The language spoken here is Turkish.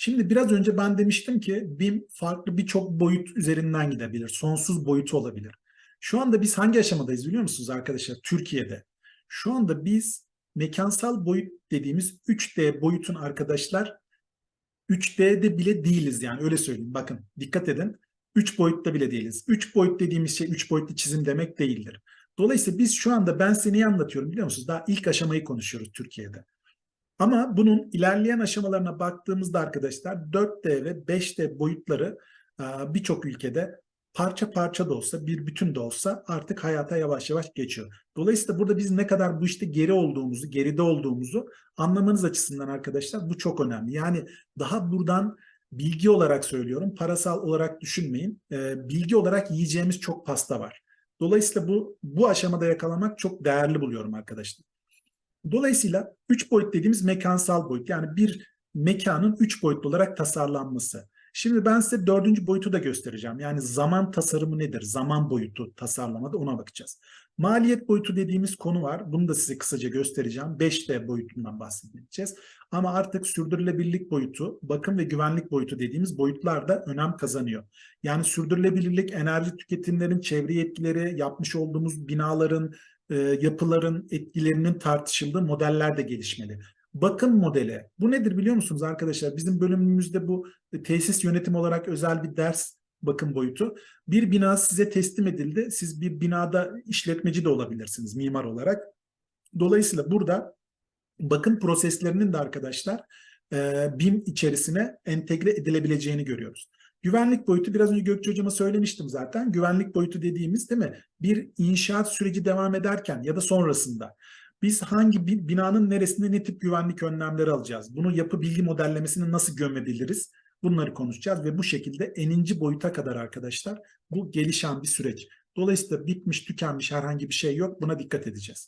Şimdi biraz önce ben demiştim ki BIM farklı birçok boyut üzerinden gidebilir. Sonsuz boyutu olabilir. Şu anda biz hangi aşamadayız biliyor musunuz arkadaşlar? Türkiye'de. Şu anda biz mekansal boyut dediğimiz 3D boyutun arkadaşlar 3D'de bile değiliz yani öyle söyleyeyim. Bakın dikkat edin. 3 boyutta bile değiliz. 3 boyut dediğimiz şey 3 boyutlu çizim demek değildir. Dolayısıyla biz şu anda ben size neyi anlatıyorum biliyor musunuz? Daha ilk aşamayı konuşuyoruz Türkiye'de. Ama bunun ilerleyen aşamalarına baktığımızda arkadaşlar 4D ve 5D boyutları e, birçok ülkede parça parça da olsa bir bütün de olsa artık hayata yavaş yavaş geçiyor. Dolayısıyla burada biz ne kadar bu işte geri olduğumuzu, geride olduğumuzu anlamanız açısından arkadaşlar bu çok önemli. Yani daha buradan bilgi olarak söylüyorum, parasal olarak düşünmeyin. E, bilgi olarak yiyeceğimiz çok pasta var. Dolayısıyla bu bu aşamada yakalamak çok değerli buluyorum arkadaşlar. Dolayısıyla 3 boyut dediğimiz mekansal boyut. Yani bir mekanın 3 boyutlu olarak tasarlanması. Şimdi ben size dördüncü boyutu da göstereceğim. Yani zaman tasarımı nedir? Zaman boyutu tasarlamada ona bakacağız. Maliyet boyutu dediğimiz konu var. Bunu da size kısaca göstereceğim. 5D boyutundan bahsedeceğiz. Ama artık sürdürülebilirlik boyutu, bakım ve güvenlik boyutu dediğimiz boyutlar da önem kazanıyor. Yani sürdürülebilirlik, enerji tüketimlerin, çevre etkileri, yapmış olduğumuz binaların, e, yapıların etkilerinin tartışıldığı modeller de gelişmeli. Bakım modeli. Bu nedir biliyor musunuz arkadaşlar? Bizim bölümümüzde bu tesis yönetim olarak özel bir ders bakım boyutu. Bir bina size teslim edildi. Siz bir binada işletmeci de olabilirsiniz mimar olarak. Dolayısıyla burada bakım proseslerinin de arkadaşlar e, BIM içerisine entegre edilebileceğini görüyoruz. Güvenlik boyutu biraz önce Gökçe Hocam'a söylemiştim zaten. Güvenlik boyutu dediğimiz değil mi? Bir inşaat süreci devam ederken ya da sonrasında biz hangi binanın neresinde ne tip güvenlik önlemleri alacağız? Bunu yapı bilgi modellemesini nasıl gömebiliriz? Bunları konuşacağız ve bu şekilde eninci boyuta kadar arkadaşlar bu gelişen bir süreç. Dolayısıyla bitmiş tükenmiş herhangi bir şey yok. Buna dikkat edeceğiz.